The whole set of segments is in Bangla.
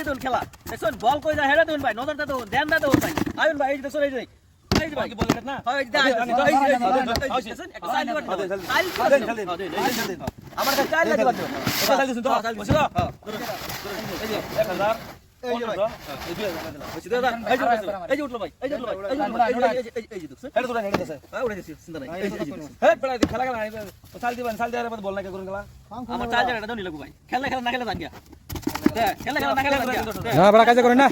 যে দেখুন খেলা দেখুন বল কই যায় হেডা দেখুন ভাই নজরটা দেখুন ধ্যান দা দেখুন ভাই আয়ুন ভাই এই দেখুন এই যে হয়। হ্যাঁ, আমার কাছে চাইলে দিবেন তো। এটা চাইছেন তো হ্যাঁ, চাইলে হ্যাঁ, এই যে 1000 এই যে ভাই। 1500 এই 2000 দিলাম বলছি, দাদা, এই যে উঠল, এই যে উঠল ভাই, এই যে উঠল ভাই, এই যে উঠল ভাই, এই যে, এই যে, এই যে, এই যে, দেখছেন? এটা তো না এটা আছে হ্যাঁ, উঠে গেছি, চিন্তা নাই। এই যে, এই যে, দেখছেন? হে বড় খেলা খেলা না খেলা খেলা না খেলে খেলা খেলে হ্যাঁ বড় কাজে করেন না।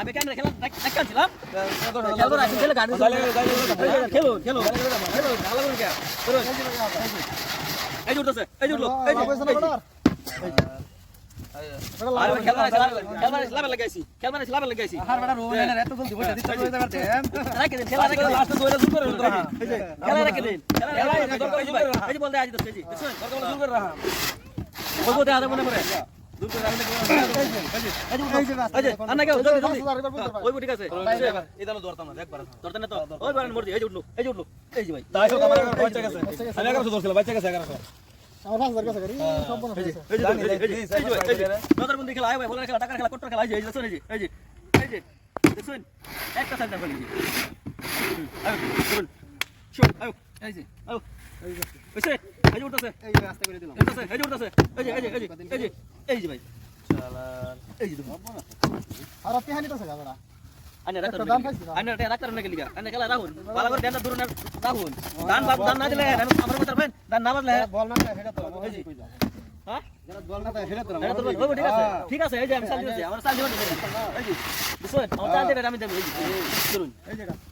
আমি কেন খেলা খেলব না, খেলে ভালো করে কে ধরুন। এই উঠতেছে এই উঠল এই খেলা রাখে দিন খেলা রাখে দিন বলব দেয় মনে করে দূর করে রাখলে এই যে উঠল। এই যে আন্না কেউ জলদি জলদি ওই ঠিক আছে এটা ধরতাম না একবার ধরতে না তো ওই বারেন মরজি এই যে উঠল এই যে উঠল এই যে ভাই তাইছো আমার এখন বাচ্চা গেছে আমি 1100 ধরছিল বাচ্চা গেছে 1100 এই যে এই যে এই যে এই যে এই যে ভাই, এই যে নজরবন্দি খেলা আয় ভাই বলার খেলা টাকার খেলা কট্টর খেলা এই যে এই যে দেখছেন, এই যে এই যে এই যে দেখছেন একটা সাইড না বলি আয় আয় এই যে আয় এই যে এই যে উঠতেছে। এই যে আস্তে করে দিলাম। উঠতেছে এই যে উঠতেছে। এই যে এই যে এই যে এই যে এই যে ভাই। এই যে দেখুন। আনে রাখতে একটা দান পাইছি না। আনে রাখতে রাখতে গেলি আনে খেলা রাখুন। ভালো করে ধ্যান দূর রাখুন। দান বাদ দান না দিলে আমার কথা ভাই দান না বাদলে হ্যাঁ? এটা তো ঠিক আছে। ঠিক আছে এই যে আমি চাল দিয়েছি আমার চাল দিবেন এই যে বুঝছেন? আমার চাল দিয়ে আমি দেবো। এই যে ধরুন হ্যাঁ ধরুন। দেখুন তো হ্যাঁ হ্যাঁ নেন 500 দিলাম কত 500 দিলাম এই যে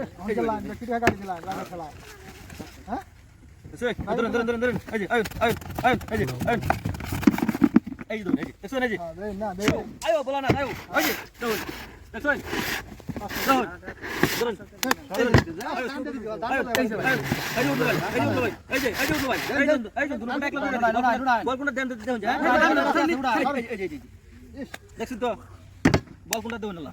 দূর করতে আয় হ্যাঁ সব শুনগা